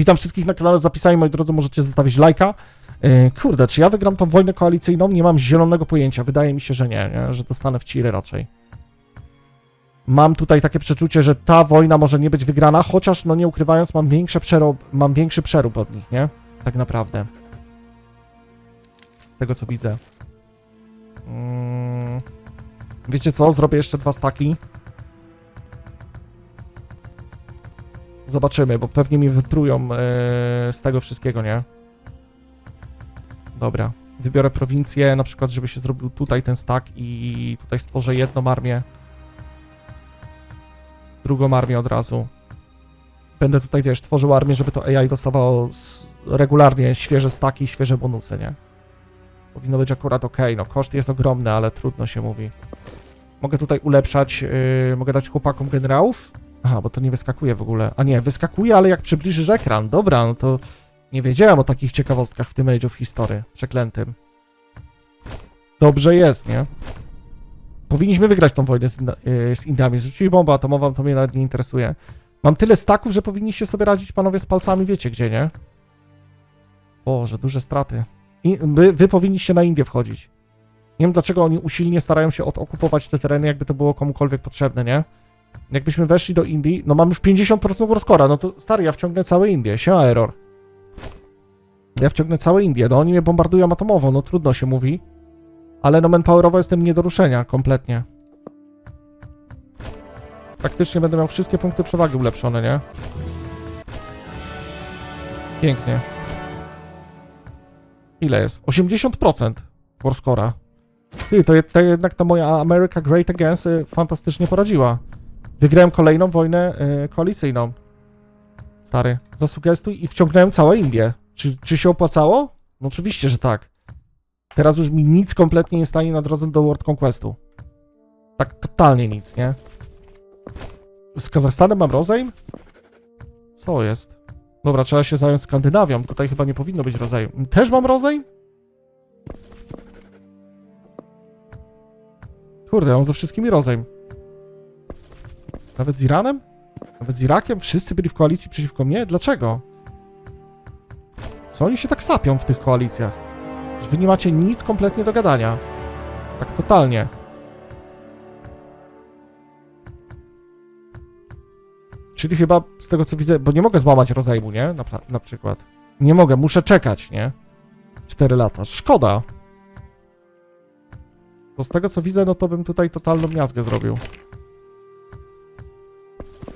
Witam wszystkich na kanale z zapisami, moi drodzy, możecie zostawić lajka. Yy, Kurde, czy ja wygram tą wojnę koalicyjną? Nie mam zielonego pojęcia. Wydaje mi się, że nie, nie? że dostanę w ciry raczej. Mam tutaj takie przeczucie, że ta wojna może nie być wygrana, chociaż, no nie ukrywając, mam, większe przerób, mam większy przerób od nich, nie? Tak naprawdę. Z tego co widzę. Mm. Wiecie co? Zrobię jeszcze dwa staki. Zobaczymy, bo pewnie mi wyprują e, z tego wszystkiego, nie? Dobra. Wybiorę prowincję, na przykład, żeby się zrobił tutaj ten stack i tutaj stworzę jedną armię. Drugą armię od razu. Będę tutaj, wiesz, tworzył armię, żeby to AI dostawało regularnie świeże staki, świeże bonusy, nie? Powinno być akurat ok. No, koszt jest ogromny, ale trudno się mówi. Mogę tutaj ulepszać, yy, mogę dać chłopakom generałów. Aha, bo to nie wyskakuje w ogóle. A nie, wyskakuje, ale jak przybliżysz ekran. Dobra, no to nie wiedziałem o takich ciekawostkach w tym Age of History. Przeklętym. Dobrze jest, nie? Powinniśmy wygrać tą wojnę z, yy, z Indiami. Zrzucili bombę atomową, to mnie nawet nie interesuje. Mam tyle staków, że powinniście sobie radzić, panowie, z palcami, wiecie gdzie, nie? Boże, duże straty. I wy, wy powinniście na Indię wchodzić. Nie wiem, dlaczego oni usilnie starają się okupować te tereny, jakby to było komukolwiek potrzebne, nie? Jakbyśmy weszli do Indii, no mam już 50% warskora, no to stary, ja wciągnę całe Indie, siema error. Ja wciągnę całe Indie, no oni mnie bombardują atomowo, no trudno się mówi. Ale no manpowerowo jestem nie do ruszenia, kompletnie. Praktycznie będę miał wszystkie punkty przewagi ulepszone, nie? Pięknie. Ile jest? 80% warskora. Ty, to, je- to jednak ta moja America Great Again sobie fantastycznie poradziła. Wygrałem kolejną wojnę y, koalicyjną. Stary, zasugestuj i wciągnąłem całe Indie. Czy, czy się opłacało? No oczywiście, że tak. Teraz już mi nic kompletnie nie stanie na drodze do World Conquestu. Tak totalnie nic, nie? Z Kazachstanem mam rozejm? Co jest? Dobra, trzeba się zająć Skandynawią. Tutaj chyba nie powinno być rozejm. Też mam rozejm? Kurde, mam ze wszystkimi rozejm. Nawet z Iranem? Nawet z Irakiem? Wszyscy byli w koalicji przeciwko mnie? Dlaczego? Co oni się tak sapią w tych koalicjach? Że wy nie macie nic kompletnie do gadania. Tak totalnie. Czyli chyba z tego co widzę, bo nie mogę złamać rozejmu, nie? Na, na przykład. Nie mogę, muszę czekać, nie? 4 lata. Szkoda. Bo z tego co widzę, no to bym tutaj totalną miazgę zrobił.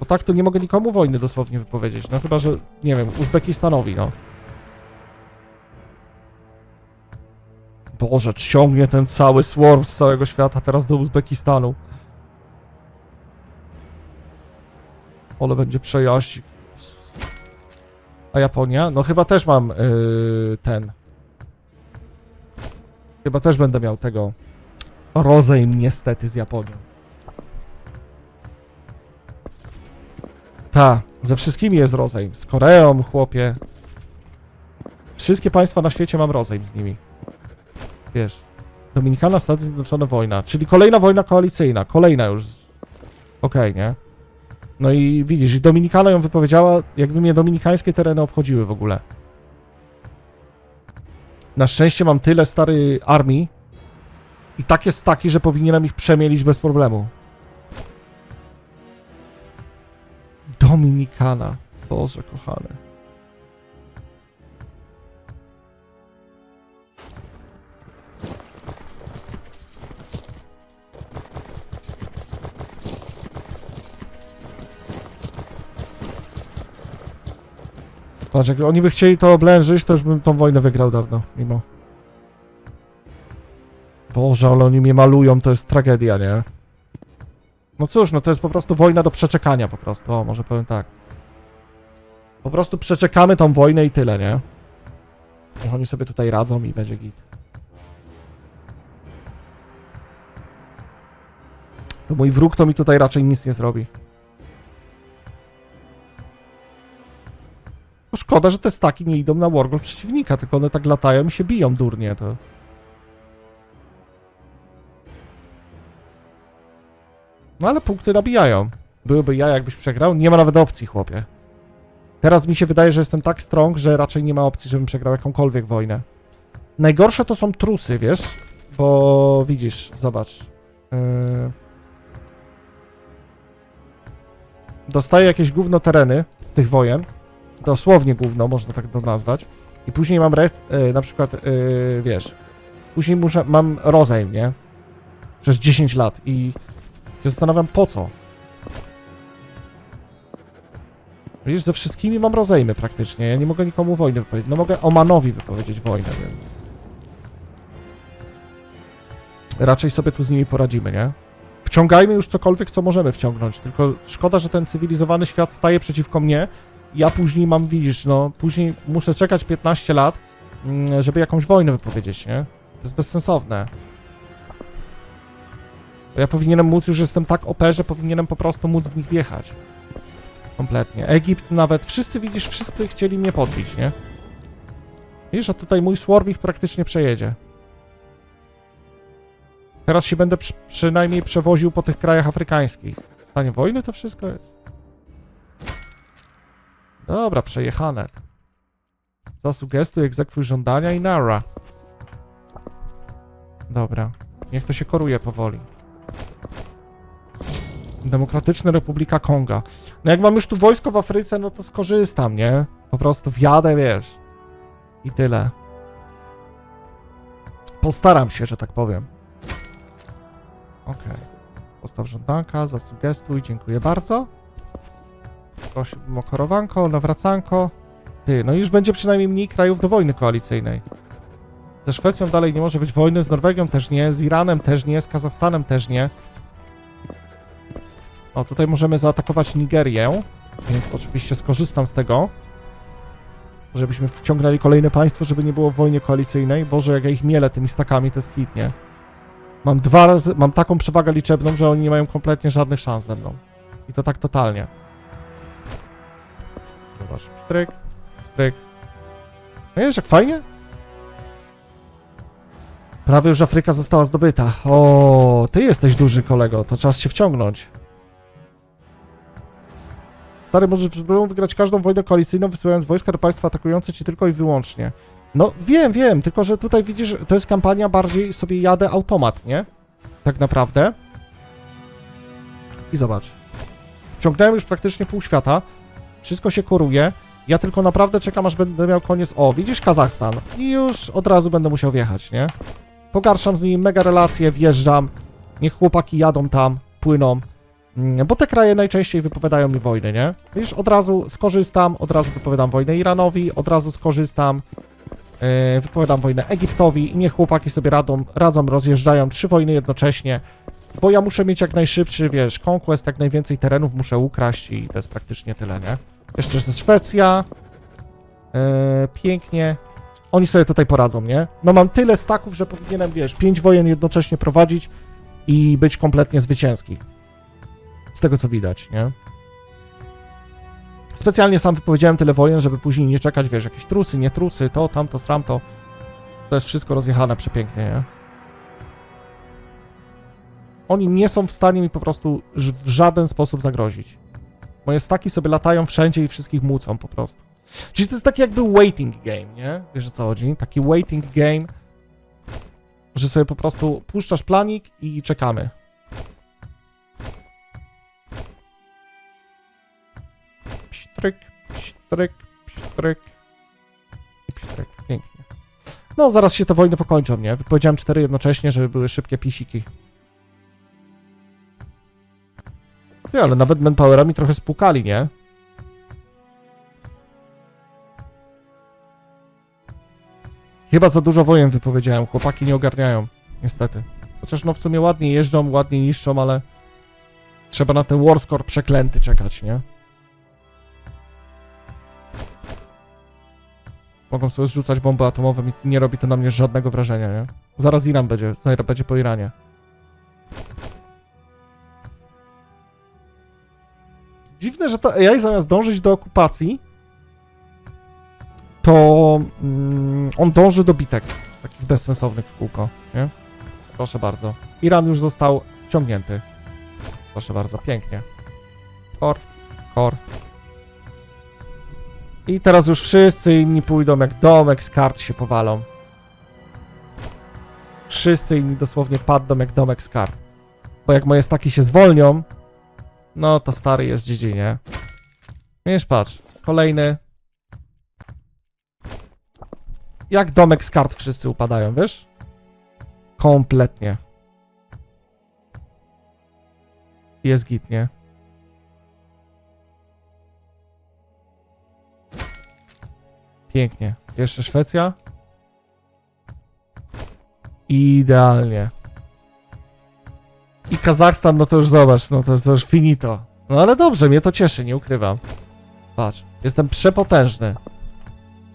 Bo tak to nie mogę nikomu wojny dosłownie wypowiedzieć. No chyba, że, nie wiem, Uzbekistanowi, no. Boże, ciągnie ten cały swarm z całego świata teraz do Uzbekistanu. Ale będzie przejaździk. A Japonia? No chyba też mam yy, ten. Chyba też będę miał tego rozejm niestety z Japonią. Ta, ze wszystkimi jest rozejm. Z Koreą, chłopie. Wszystkie państwa na świecie mam rozejm z nimi. Wiesz. Dominikana, Stany Zjednoczone, wojna. Czyli kolejna wojna koalicyjna. Kolejna już. Okej, nie? No i widzisz, i Dominikana ją wypowiedziała, jakby mnie dominikańskie tereny obchodziły w ogóle. Na szczęście mam tyle stary armii i takie staki, że powinienem ich przemielić bez problemu. Dominikana. Boże kochany. Patrz, jak oni by chcieli to oblężyć, to już bym tą wojnę wygrał dawno, mimo. Boże, ale oni mnie malują, to jest tragedia, nie? No cóż, no to jest po prostu wojna do przeczekania po prostu, o, może powiem tak. Po prostu przeczekamy tą wojnę i tyle, nie? Niech oni sobie tutaj radzą i będzie git. To mój wróg to mi tutaj raczej nic nie zrobi. No szkoda, że te staki nie idą na wargol przeciwnika, tylko one tak latają i się biją durnie, to... No ale punkty nabijają. Byłyby ja, jakbyś przegrał. Nie ma nawet opcji, chłopie. Teraz mi się wydaje, że jestem tak strong, że raczej nie ma opcji, żebym przegrał jakąkolwiek wojnę. Najgorsze to są trusy, wiesz? Bo widzisz, zobacz. Yy... Dostaję jakieś gówno tereny z tych wojen. Dosłownie gówno, można tak to nazwać. I później mam rest, yy, na przykład, yy, wiesz, później muszę, mam rozejm, nie? Przez 10 lat i się zastanawiam po co. Widzisz, ze wszystkimi mam rozejmy praktycznie. Ja nie mogę nikomu wojny wypowiedzieć. No mogę Omanowi wypowiedzieć wojnę, więc... Raczej sobie tu z nimi poradzimy, nie? Wciągajmy już cokolwiek, co możemy wciągnąć. Tylko szkoda, że ten cywilizowany świat staje przeciwko mnie. Ja później mam, widzisz, no... Później muszę czekać 15 lat, mm, żeby jakąś wojnę wypowiedzieć, nie? To jest bezsensowne. Ja powinienem móc, już jestem tak OP, że powinienem po prostu móc w nich wjechać. Kompletnie. Egipt nawet, wszyscy widzisz, wszyscy chcieli mnie podbić, nie? Widzisz, a tutaj mój swarm ich praktycznie przejedzie. Teraz się będę przy, przynajmniej przewoził po tych krajach afrykańskich. W stanie wojny to wszystko jest. Dobra, przejechane. Zasugestuj, egzekwuj żądania i nara. Dobra. Niech to się koruje powoli. Demokratyczna Republika Konga. No jak mam już tu wojsko w Afryce, no to skorzystam, nie? Po prostu wjadę, wiesz. I tyle. Postaram się, że tak powiem. Okej. Postaw żądanka, zasugestuj, dziękuję bardzo. Prosiłbym o korowanko, nawracanko. Ty, no już będzie przynajmniej mniej krajów do wojny koalicyjnej. Ze Szwecją dalej nie może być wojny, z Norwegią też nie, z Iranem też nie, z Kazachstanem też nie. O, tutaj możemy zaatakować Nigerię, więc oczywiście skorzystam z tego. Żebyśmy wciągnęli kolejne państwo, żeby nie było w wojnie koalicyjnej. Boże, jak ja ich mielę tymi stakami, to jest? Mam dwa razy, mam taką przewagę liczebną, że oni nie mają kompletnie żadnych szans ze mną. I to tak totalnie. Zobacz, pstryk, pstryk. No wiesz, jak fajnie? Prawie już Afryka została zdobyta. O, ty jesteś duży kolego, to czas się wciągnąć. Stary, możesz próbować wygrać każdą wojnę koalicyjną, wysyłając wojska do państwa atakujące ci tylko i wyłącznie. No, wiem, wiem, tylko że tutaj widzisz, to jest kampania bardziej sobie jadę automat, nie? Tak naprawdę. I zobacz. Ciągnąłem już praktycznie pół świata. Wszystko się koruje. Ja tylko naprawdę czekam, aż będę miał koniec. O, widzisz Kazachstan. I już od razu będę musiał wjechać, nie? Pogarszam z nim mega relacje, wjeżdżam. Niech chłopaki jadą tam, płyną. Mm, Bo te kraje najczęściej wypowiadają mi wojnę, nie? Widzisz, od razu skorzystam, od razu wypowiadam wojnę Iranowi, od razu skorzystam, yy, wypowiadam wojnę Egiptowi i niech chłopaki sobie radą, radzą, rozjeżdżają trzy wojny jednocześnie, bo ja muszę mieć jak najszybszy, wiesz, conquest, jak najwięcej terenów muszę ukraść i to jest praktycznie tyle, nie? Jeszcze jest Szwecja, yy, pięknie, oni sobie tutaj poradzą, nie? No mam tyle staków, że powinienem, wiesz, pięć wojen jednocześnie prowadzić i być kompletnie zwycięski. Z tego co widać, nie? Specjalnie sam wypowiedziałem tyle wojen, żeby później nie czekać, wiesz, jakieś trusy, nie trusy, to, tamto, stramto. To jest wszystko rozjechane przepięknie, nie? Oni nie są w stanie mi po prostu w żaden sposób zagrozić. Moje staki sobie latają wszędzie i wszystkich mucą po prostu. Czyli to jest taki jakby waiting game, nie? Wiesz o co chodzi? Taki waiting game, że sobie po prostu puszczasz planik i czekamy. Pstryk, pstryk, pstryk i pstryk. Pięknie. No, zaraz się te wojny pokończą, nie? Wypowiedziałem cztery jednocześnie, żeby były szybkie pisiki. Ty, ale nawet manpowerami trochę spłukali, nie? Chyba za dużo wojen wypowiedziałem, chłopaki nie ogarniają, niestety. Chociaż no w sumie ładnie jeżdżą, ładnie niszczą, ale trzeba na ten warscore przeklęty czekać, nie? Mogą sobie zrzucać bomby atomowe i nie robi to na mnie żadnego wrażenia, nie? Zaraz Iran będzie, zaraz będzie po Iranie. Dziwne, że to AI zamiast dążyć do okupacji, to mm, on dąży do bitek, takich bezsensownych w kółko, nie? Proszę bardzo. Iran już został wciągnięty. Proszę bardzo, pięknie. Kor, kor. I teraz już wszyscy inni pójdą jak domek z kart się powalą. Wszyscy inni dosłownie padną jak domek z kart. Bo jak moje staki się zwolnią, no to stary jest GG, nie? Patrz. Kolejny. Jak domek z kart wszyscy upadają, wiesz? Kompletnie. Jest git, nie? Pięknie. Jeszcze Szwecja. Idealnie. I Kazachstan, no to już zobacz, no to już, to już finito. No ale dobrze, mnie to cieszy, nie ukrywam. Patrz, jestem przepotężny.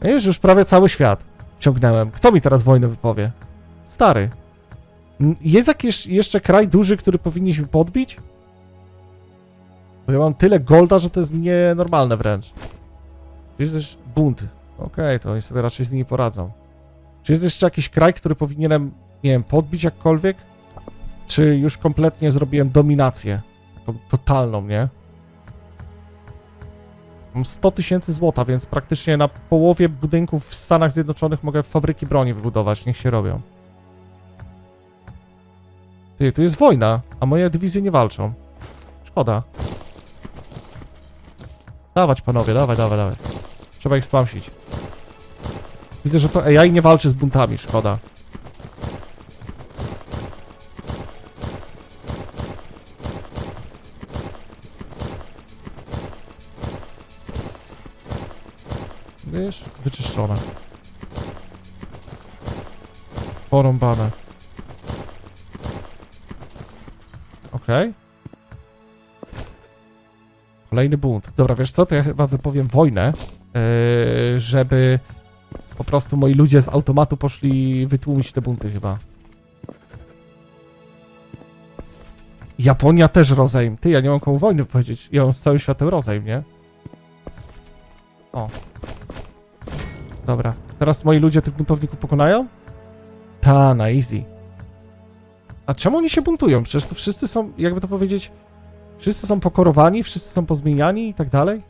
Wiesz, już prawie cały świat wciągnąłem. Kto mi teraz wojnę wypowie? Stary. Jest jakiś jeszcze kraj duży, który powinniśmy podbić? Bo ja mam tyle golda, że to jest nienormalne wręcz. Jest też bunt? Okej, to oni sobie raczej z nimi poradzą. Czy jest jeszcze jakiś kraj, który powinienem, nie wiem, podbić jakkolwiek? Czy już kompletnie zrobiłem dominację? Taką totalną, nie? Mam 100 tysięcy złota, więc praktycznie na połowie budynków w Stanach Zjednoczonych mogę fabryki broni wybudować, niech się robią. Ty, tu jest wojna, a moje dywizje nie walczą. Szkoda. Dawać panowie, dawaj, dawaj, dawaj. Trzeba ich stłamsić. Widzę, że to AI nie walczy z buntami, szkoda. Wiesz, wyczyszczone. Porąbane. Okej. Kolejny bunt. Dobra, wiesz co, to ja chyba wypowiem wojnę, yy, żeby po prostu moi ludzie z automatu poszli wytłumić te bunty chyba. Japonia też rozejm. Ty, ja nie mam komu wojny powiedzieć. Ja mam z całym światem rozejm, nie? O. Dobra. Teraz moi ludzie tych buntowników pokonają? Ta, na easy. A czemu oni się buntują? Przecież tu wszyscy są, jakby to powiedzieć, wszyscy są pokorowani, wszyscy są pozmieniani i tak dalej.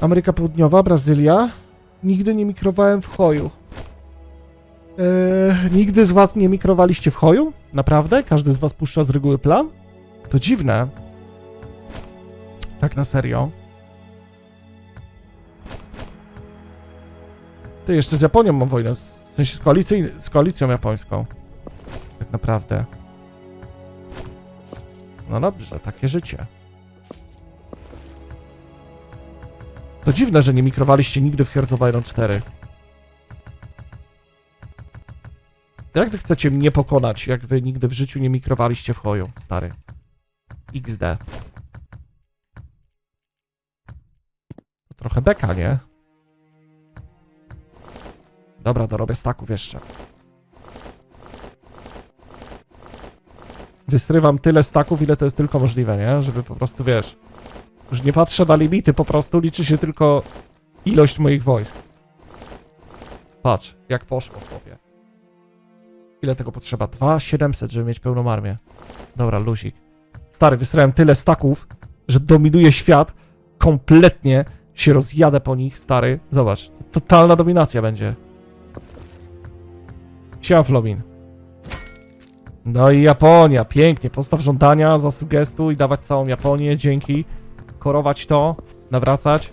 Ameryka Południowa, Brazylia. Nigdy nie mikrowałem w choju. Eee, nigdy z was nie mikrowaliście w choju? Naprawdę? Każdy z was puszcza z reguły plan? To dziwne. Tak na serio. Ty, jeszcze z Japonią mam wojnę, z- w sensie z, koalicyj, z koalicją japońską. Tak naprawdę. No dobrze, takie życie. Dziwne, że nie mikrowaliście nigdy w Hearts of Iron 4. Jak wy chcecie mnie pokonać, jak wy nigdy w życiu nie mikrowaliście w choju, stary? XD. Trochę beka, nie? Dobra, dorobię staków jeszcze. Wysrywam tyle staków, ile to jest tylko możliwe, nie? Żeby po prostu, wiesz... Już nie patrzę na limity, po prostu liczy się tylko ilość moich wojsk. Patrz, jak poszło, chłopie. Ile tego potrzeba? 2700, żeby mieć pełną armię. Dobra, luzik. Stary, wysrałem tyle staków, że dominuje świat. Kompletnie się rozjadę po nich, stary. Zobacz, totalna dominacja będzie. Siema, Flomin. No i Japonia, pięknie. Postaw żądania, zasugestuj, dawać całą Japonię, dzięki. Korować to, nawracać.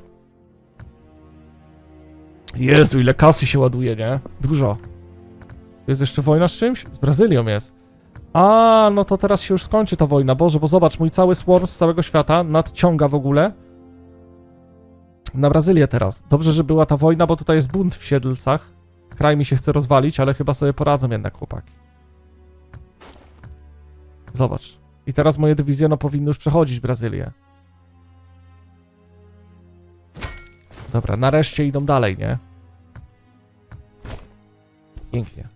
Jezu, ile kasy się ładuje, nie? Dużo. Jest jeszcze wojna z czymś? Z Brazylią jest. A, no to teraz się już skończy ta wojna. Boże, bo zobacz, mój cały swarm z całego świata nadciąga w ogóle na Brazylię teraz. Dobrze, że była ta wojna, bo tutaj jest bunt w Siedlcach. Kraj mi się chce rozwalić, ale chyba sobie poradzą jednak chłopaki. Zobacz. I teraz moje dywizje no powinny już przechodzić Brazylię. Dobra, nareszcie idą dalej, nie? Pięknie.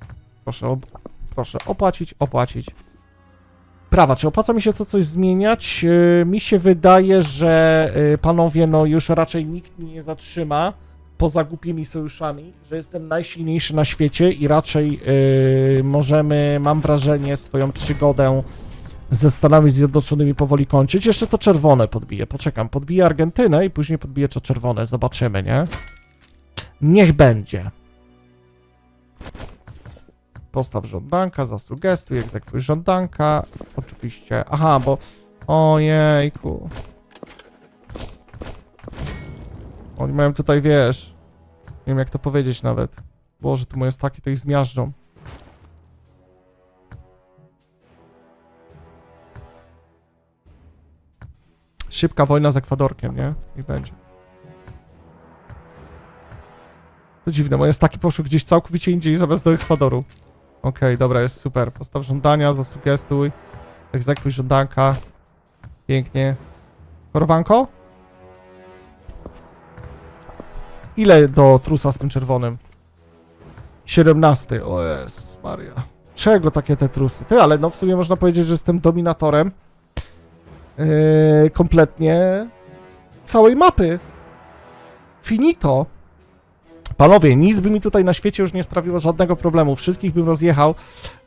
Proszę, proszę opłacić, opłacić. Prawa, czy opłaca mi się to coś zmieniać? Yy, mi się wydaje, że yy, panowie, no już raczej nikt mnie nie zatrzyma poza głupimi sojuszami, że jestem najsilniejszy na świecie i raczej yy, możemy, mam wrażenie, swoją przygodę ze Stanami Zjednoczonymi powoli kończyć. Jeszcze to czerwone podbije. Poczekam, podbije Argentynę i później podbije to czerwone. Zobaczymy, nie? Niech będzie. Postaw żądanka, zasugestuj, egzekwuj żądanka. Oczywiście. Aha, bo... Ojejku. Oni mają tutaj, wiesz... Nie wiem, jak to powiedzieć nawet. Boże, tu moje staki to ich zmiażdżą. Szybka wojna z Ekwadorkiem, nie? I będzie. To dziwne, moje staki poszły gdzieś całkowicie indziej zamiast do Ekwadoru. Okej, dobra, jest super. Postaw żądania, zasugestuj. Egzekwuj żądanka. Pięknie. Korwanko? Ile do trusa z tym czerwonym? 17. O Jezus Maria. Czego takie te trusy? Ty, ale no w sumie można powiedzieć, że jestem dominatorem yy, kompletnie całej mapy. Finito. Panowie, nic by mi tutaj na świecie już nie sprawiło żadnego problemu. Wszystkich bym rozjechał.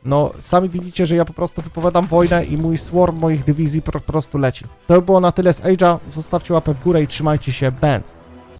No, sami widzicie, że ja po prostu wypowiadam wojnę i mój swarm moich dywizji po prostu leci. To by było na tyle z Age'a. Zostawcie łapę w górę i trzymajcie się. Band.